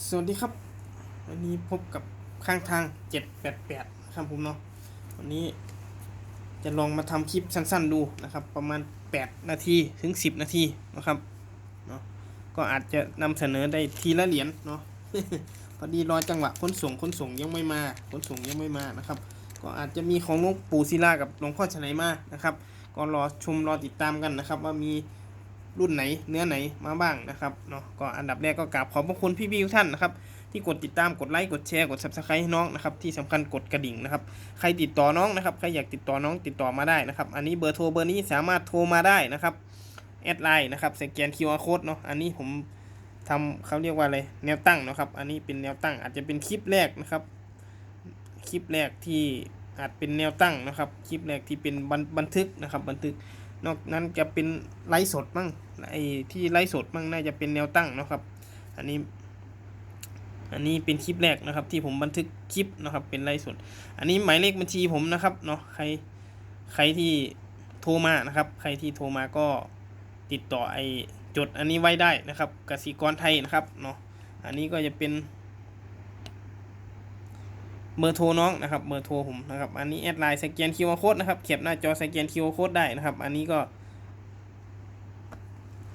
สวัสดีครับวันนี้พบกับข้างทาง788ครับผมเนาะวันนี้จะลองมาทำคลิปสั้นๆดูนะครับประมาณ 8 นาทีถึง 10 นาทีนะครับเนาะก็อาจจะนำเสนอได้ทีละเหรียญเนาะพอดีรอจังหวะขนส่งขนส่งยังไม่มาขนส่งยังไม่มานะครับ ก็อาจจะมีของหลวงปู่ศิลากับหลวงพ่อชนัยมานะครับ ก็รอชมรอติดตามกันนะครับว่ามี รุ่นไหนเนื้อไหนมาบ้างนะครับเนาะก็อันดับแรกก็กราบขอบพระคุณพี่ๆทุกท่านนะครับที่กดติดตามกดไลค์กดแชร์กด subscribe ให้น้องนะครับที่สำคัญกดกระดิ่งนะครับใครติดต่อน้องนะครับใครอยากติดต่อน้องติดต่อมาได้นะครับ อันนี้เบอร์โทรเบอร์นี้สามารถโทรมาได้นะครับแอดไลน์นะครับสแกน QR code เนาะอันนี้ผมทำเขาเรียกว่าอะไรแนวตั้งนะครับ อันนี้เป็นแนวตั้งอาจจะเป็นคลิปแรกนะครับ คลิปแรกที่อาจเป็นแนวตั้งนะครับ คลิปแรกที่เป็นบันบันทึกนะครับ บันทึก นอกนั้นจะเป็นไลฟ์สดบ้างไอที่ไลฟ์สดบ้างน่าจะเป็นแนวตั้งนะครับ อันนี้ อันนี้เป็นคลิปแรกนะครับ ที่ผมบันทึกคลิปนะครับ เป็นไลฟ์สด อันนี้หมายเลขบัญชีผมนะครับเนาะใครใครที่โทรมานะครับ ใครที่โทรมาก็ติดต่อไอจดอันนี้ไว้ได้นะครับกสิกรไทยนะครับเนาะอันนี้ก็จะเป็น เบอร์โทรน้องนะครับเบอร์โทรผมนะครับอันนี้แอดไลน์สแกนคิวอาร์โค้ดนะครับเขียบหน้าจอสแกนคิวอาร์โค้ดได้นะครับ อันนี้ก็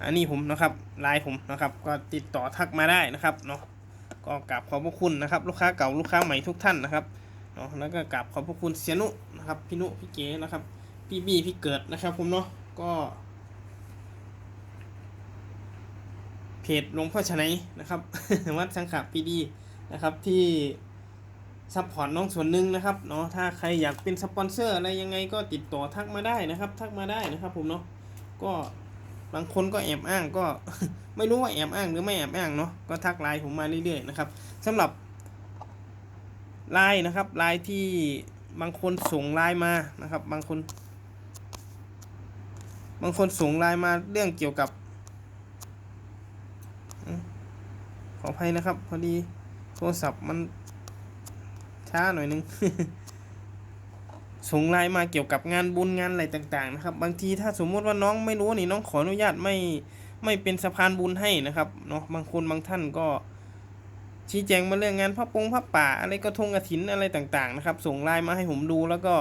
อันนี้ผมนะครับไลน์ผมนะครับ ก็ติดต่อทักมาได้นะครับเนาะก็กราบขอบพระคุณนะครับ ลูกค้าเก่าลูกค้าใหม่ทุกท่านนะครับเนาะแล้วก็กราบขอบพระคุณเสียนุนะครับพี่นุพี่เก๋นะครับ พี่บี้พี่เกิดนะครับ ผมเนาะก็เพจหลวงพ่อชนัยนะครับวัดสังขะปีดีนะครับที่ ซัพพอร์ตน้องส่วนหนึ่งนะครับเนาะถ้าใครอยากเป็นสปอนเซอร์อะไรยังไงก็ติดต่อทักมาได้นะครับ ทักมาได้นะครับ ผมเนาะก็บางคนก็แอบอ้างก็ไม่รู้ว่าแอบอ้างหรือไม่แอบอ้างเนาะก็ทักไลน์ผมมาเรื่อยๆนะครับสำหรับไลน์นะครับไลน์ที่บางคนส่งไลน์มานะครับ บางคน บางคนส่งไลน์มาเรื่องเกี่ยวกับขออภัยนะครับ พอดีโทรศัพท์มัน ช้าหน่อยนึงส่งไลน์มาเกี่ยวกับงานบุญงานอะไรต่างๆนะครับ บางทีถ้าสมมุติว่าน้องไม่รู้นี่น้องขออนุญาตไม่ไม่เป็นสะพานบุญให้นะครับเนาะบางคนบางท่านก็ ชี้แจงมาเรื่องงานพระปงพระป่า อะไรก็ทงกระถินอะไรต่างๆนะครับ ส่งไลน์มาให้ผมดูแล้วก็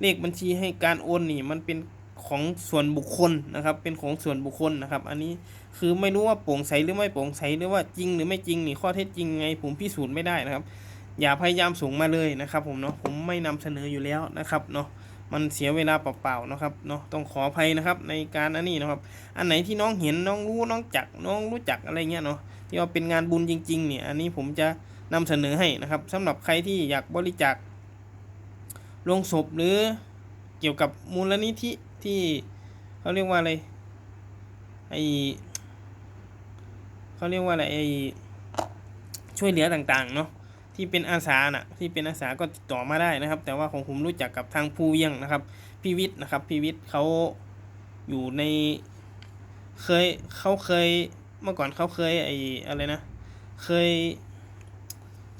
เลขบัญชีให้การโอนนี่ มันเป็นของส่วนบุคคลนะครับ เป็นของส่วนบุคคลนะครับ อันนี้คือไม่รู้ว่าโปร่งใสหรือไม่โปร่งใสหรือว่าจริงหรือไม่จริงนี่ข้อเท็จจริงไงผมพิสูจน์ไม่ได้นะครับ อย่าพยายามส่งมาเลยนะครับผมเนาะผมไม่นำเสนออยู่แล้วนะครับเนาะมันเสียเวลาเปล่าๆนะครับเนาะต้องขออภัยนะครับในการอันนี้นะครับ อันไหนที่น้องเห็นน้องรู้น้องจักน้องรู้จักอะไรเงี้ยเนาะที่ว่าเป็นงานบุญจริง ๆ เนี่ย อันนี้ผมจะนำเสนอให้นะครับสำหรับใครที่อยากบริจาคลงศพหรือเกี่ยวกับมูลนิธิที่เขาเรียกว่าอะไรไอเขาเรียกว่าอะไรไอช่วยเหลือต่างๆเนาะ ที่เป็นอาสาน่ะที่เป็นอาสาก็ติดต่อมาได้นะครับ แต่ว่าของผมรู้จักกับทางภูเวียงนะครับพี่วิทย์นะครับพี่วิทย์เขาอยู่ในเคยเขาเคยเมื่อก่อนเขาเคยไออะไรนะ เคย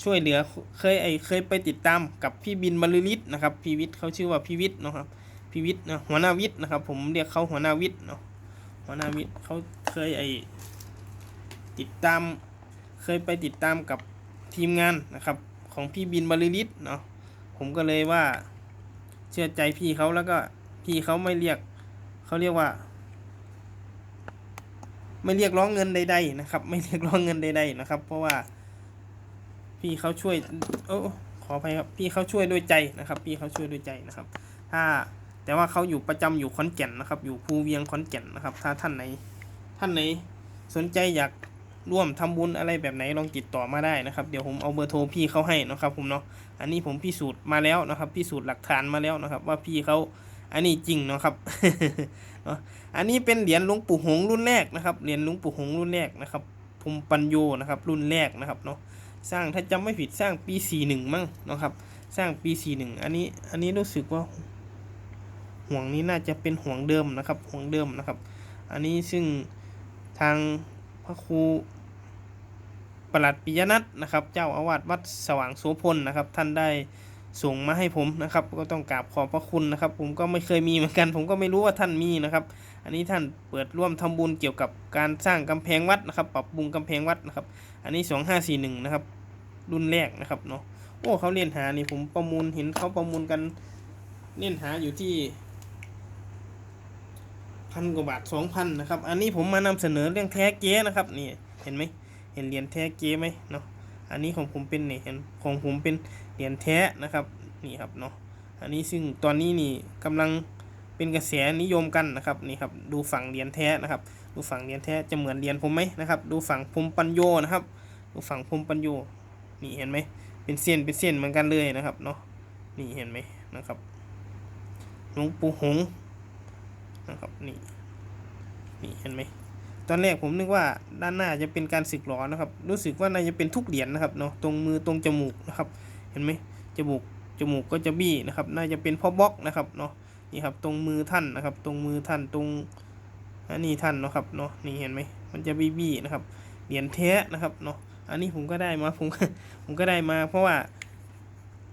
ช่วยเหลือเคยไอเคยไปติดตามกับพี่บินบรรลือฤทธิ์นะครับพี่วิทย์เขาชื่อว่าพี่วิทย์เนาะครับพี่วิทย์นะหัวหน้าวิทย์นะครับ ผมเรียกเขาหัวหน้าวิทย์เนาะหัวหน้าวิทย์เขาเคยไอติดตาม เคยไปติดตามกับ ทีมงานนะครับของพี่บินบรรลือฤทธิ์เนาะผมก็เลยว่าเชื่อใจพี่เขาแล้วก็พี่เขาไม่เรียกเขาเรียกว่า ไม่เรียกร้องเงินใดๆนะครับ ไม่เรียกร้องเงินใดๆนะครับ เพราะว่า พี่เขาช่วยโอ้ขออภัยครับพี่เขาช่วยด้วยใจนะครับ พี่เขาช่วยด้วยใจนะครับ ถ้าแต่ว่าเขาอยู่ประจำอยู่ขอนแก่นนะครับ อยู่ภูเวียงขอนแก่นนะครับ ถ้าท่านไหนท่านไหนสนใจอยาก ร่วมทำบุญอะไรแบบไหนลองติดต่อมาได้นะครับ เดี๋ยวผมเอาเบอร์โทรพี่เขาให้นะครับผมเนาะอันนี้ผมพิสูจน์มาแล้วนะครับพิสูจน์หลักฐานมาแล้วนะครับ ว่าพี่เขาอันนี้จริงเนาะครับเนาะอันนี้เป็นเหรียญหลวงปู่หงรุ่นแรกนะครับเหรียญหลวงปู่หงรุ่นแรกนะครับภูมิปัญโยนะครับรุ่นแรกนะครับเนาะสร้างถ้าจำไม่ผิดสร้างปีสี่หนึ่งมั้งเนาะครับ สร้างปีสี่หนึ่งอันนี้อันนี้รู้สึกว่าห่วงนี้น่าจะเป็นห่วงเดิมนะครับห่วงเดิมนะครับ อันนี้ซึ่งทางพระครู ประหลัดปิยนัทนะครับ เจ้าอาวาสวัดสว่างโสพลนะครับ ท่านได้ส่งมาให้ผมนะครับ ก็ต้องกราบขอบพระคุณนะครับ ผมก็ไม่เคยมีเหมือนกัน ผมก็ไม่รู้ว่าท่านมีนะครับ อันนี้ท่านเปิดร่วมทำบุญเกี่ยวกับการสร้างกำแพงวัดนะครับ ปรับปรุงกำแพงวัดนะครับ อันนี้ 2541 นะครับ รุ่นแรกนะครับเนาะ โอ้เขาเล่นหานี่ผมประมูลเห็นเขาประมูลกันเล่นหาอยู่ที่พันกว่าบาทสองพันนะครับ อันนี้ผมมานำเสนอเรื่องแท้เก๊นะครับนี่เห็นไหม เห็นเหรียญแท้เก๊ไหมเนาะอันนี้ของผมเป็นนี่เห็นของผมเป็นเหรียญแท้นะครับนี่ครับเนาะอันนี้ซึ่งตอนนี้นี่กำลังเป็นกระแสนิยมกันนะครับนี่ครับดูฝั่งเหรียญแท้นะครับ ดูฝั่งเหรียญแท้จะเหมือนเหรียญผมไหมนะครับดูฝั่งพรมปัญโยนะครับ ดูฝั่งพรมปัญโยนี่เห็นไหมเป็นเส้นเป็นเส้นเหมือนกันเลยนะครับเนาะนี่เห็นไหมนะครับหลวงปู่หงนะครับนี่นี่เห็นไหม ตอนแรกผมนึกว่าด้านหน้าจะเป็นการสึกหรอนะครับ รู้สึกว่าน่าจะเป็นทุกเหรียญนะครับเนาะตรงมือตรงจมูกนะครับ เห็นไหมจมูกจมูกก็จะบี้นะครับ น่าจะเป็นพ่อบล็อกนะครับเนาะนี่ครับตรงมือท่านนะครับ ตรงมือท่านตรงอันนี้ท่านนะครับเนาะนี่เห็นไหมมันจะบี้บี้นะครับเหรียญแท้นะครับเนาะอันนี้ผมก็ได้มาผมผมก็ได้มา เพราะว่า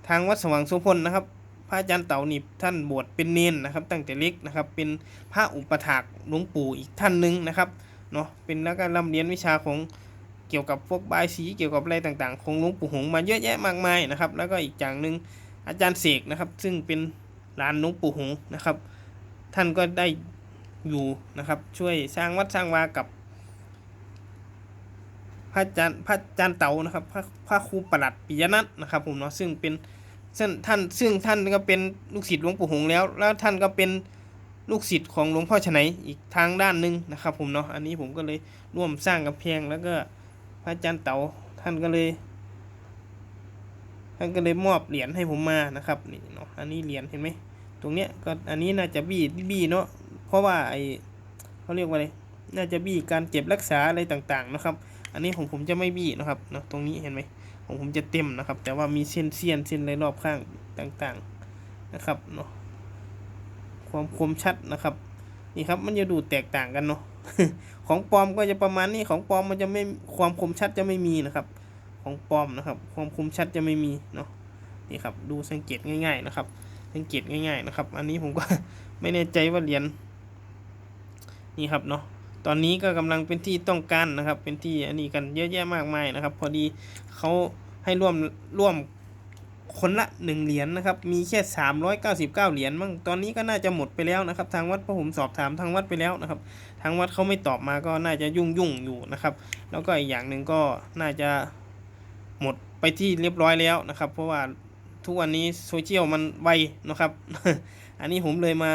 ทางวัดสว่างโสพลนะครับ พระอาจารย์เต่านี่ท่านบวชเป็นเนนนะครับ ตั้งแต่เล็กนะครับ เป็นพระอุปถากหลวงปู่อีกท่านหนึ่งนะครับ เนาะเป็นแล้วก็ร่ำเรียนวิชาของเกี่ยวกับพวกบายสีเกี่ยวกับอะไรต่างๆ ของหลวงปู่หงมาเยอะแยะมากมายนะครับ แล้วก็อีกอย่างหนึ่งอาจารย์เสกนะครับ ซึ่งเป็นหลานหลวงปู่หงนะครับ ท่านก็ได้อยู่นะครับ ช่วยสร้างวัดสร้างวากับพระอาจารย์พระอาจารย์เต๋านะครับพระพระครูประหลัดปิยนัทนะครับผมเนาะซึ่งเป็นซึ่งท่านซึ่งท่านก็เป็นลูกศิษย์หลวงปู่หงแล้ว แล้วท่านก็เป็น ลูกศิษย์ของหลวงพ่อฉไนอีกทางด้านหนึ่งนะครับ ผมเนาะอันนี้ผมก็เลยร่วมสร้างกำแพงแล้วก็พระอาจารย์เต๋าท่านก็เลย ท่านก็เลยมอบเหรียญให้ผมมานะครับนี่เนาะอันนี้เหรียญเห็นไหมตรงเนี้ยก็อันนี้น่าจะบี้บี้เนาะเพราะว่าไอเขาเรียกว่าอะไรน่าจะบี้การเจ็บรักษาอะไรต่างๆนะครับ อันนี้ของผมจะไม่บี้นะครับเนาะตรงนี้เห็นไหมของผมจะเต็มนะครับ แต่ว่ามีเส้นเสียนเส้นอะไรรอบข้างต่างๆนะครับเนาะ ความคมชัดนะครับ นี่ครับมันจะดูแตกต่างกันเนาะของปลอมก็จะประมาณนี้ของปลอมมันจะไม่ความคมชัดจะไม่มีนะครับ ของปลอมนะครับ ความคมชัดจะไม่มีเนาะนี่ครับดูสังเกตง่าย ๆนะครับ สังเกตง่าย ๆนะครับ อันนี้ผมก็ไม่แน่ใจว่าเหรียญนี่ครับเนาะตอนนี้ก็กำลังเป็นที่ต้องการนะครับ เป็นที่อันนี้กันเยอะแยะมากมายนะครับ พอดีเขาให้ร่วมร่วม คนละหนึ่งเหรียญนะครับ มีแค่สามร้อยเก้าสิบเก้าเหรียญมั้งตอนนี้ก็น่าจะหมดไปแล้วนะครับ ทางวัดเพราะผมสอบถามทางวัดไปแล้วนะครับ ทางวัดเขาไม่ตอบมาก็น่าจะยุ่งยุ่งอยู่นะครับ แล้วก็อีกอย่างหนึ่งก็น่าจะหมดไปที่เรียบร้อยแล้วนะครับ เพราะว่าทุกวันนี้โซเชียลมันไวนะครับ อันนี้ผมเลยมา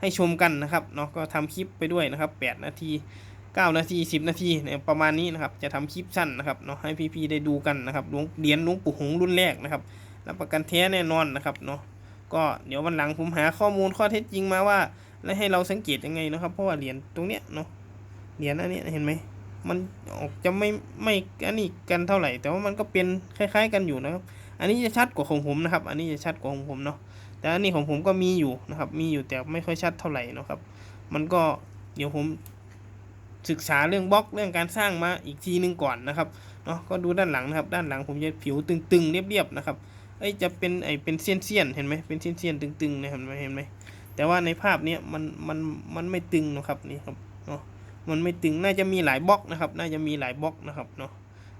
ให้ชมกันนะครับเนาะก็ทำคลิปไปด้วยนะครับ 8 นาที 9 นาที 10 นาทีเนี่ยประมาณนี้นะครับ จะทำคลิปสั้นนะครับเนาะให้พี่ๆได้ดูกันนะครับหลวงเหรียญหลวงปู่หงรุ่นแรกนะครับ รับประกันแท้แน่นอนนะครับเนาะก็เดี๋ยววันหลังผมหาข้อมูลข้อเท็จจริงมาว่า แล้วให้เราสังเกตยังไงนะครับ เพราะว่าเหรียญตรงเนี้ยเนาะเหรียญอันนี้เห็นไหมมันออกจะไม่ไม่อันนี้กันเท่าไหร่ แต่ว่ามันก็เป็นคล้ายๆ กันอยู่นะครับ อันนี้จะชัดกว่าของผมนะครับ อันนี้จะชัดกว่าของผมเนาะแต่อันนี้ของผมก็มีอยู่นะครับ มีอยู่แต่ไม่ค่อยชัดเท่าไหร่นะครับ มันก็เดี๋ยวผมศึกษาเรื่องบล็อกเรื่องการสร้างมาอีกทีนึงก่อนนะครับเนาะก็ดูด้านหลังนะครับ ด้านหลังผมจะผิวตึงๆเรียบๆนะครับ เอ้จะเป็นไอ้เป็นเสี้ยนๆเห็นไหมเป็นเสี้ยนๆตึงๆนะเห็นไหมเห็นไหมแต่ว่าในภาพเนี้ยมันมันมันไม่ตึงนะครับนี่ครับเนาะมันไม่ตึงน่าจะมีหลายบล็อกนะครับ น่าจะมีหลายบล็อกนะครับเนาะ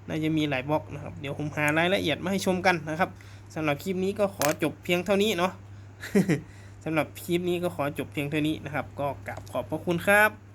น่าจะมีหลายบล็อกนะครับเดี๋ยวผมหารายละเอียดมาให้ชมกันนะครับสำหรับคลิปนี้ก็ขอจบเพียงเท่านี้เนาะสำหรับคลิปนี้ก็ขอจบเพียงเท่านี้นะครับ ก็กราบขอบพระคุณครับ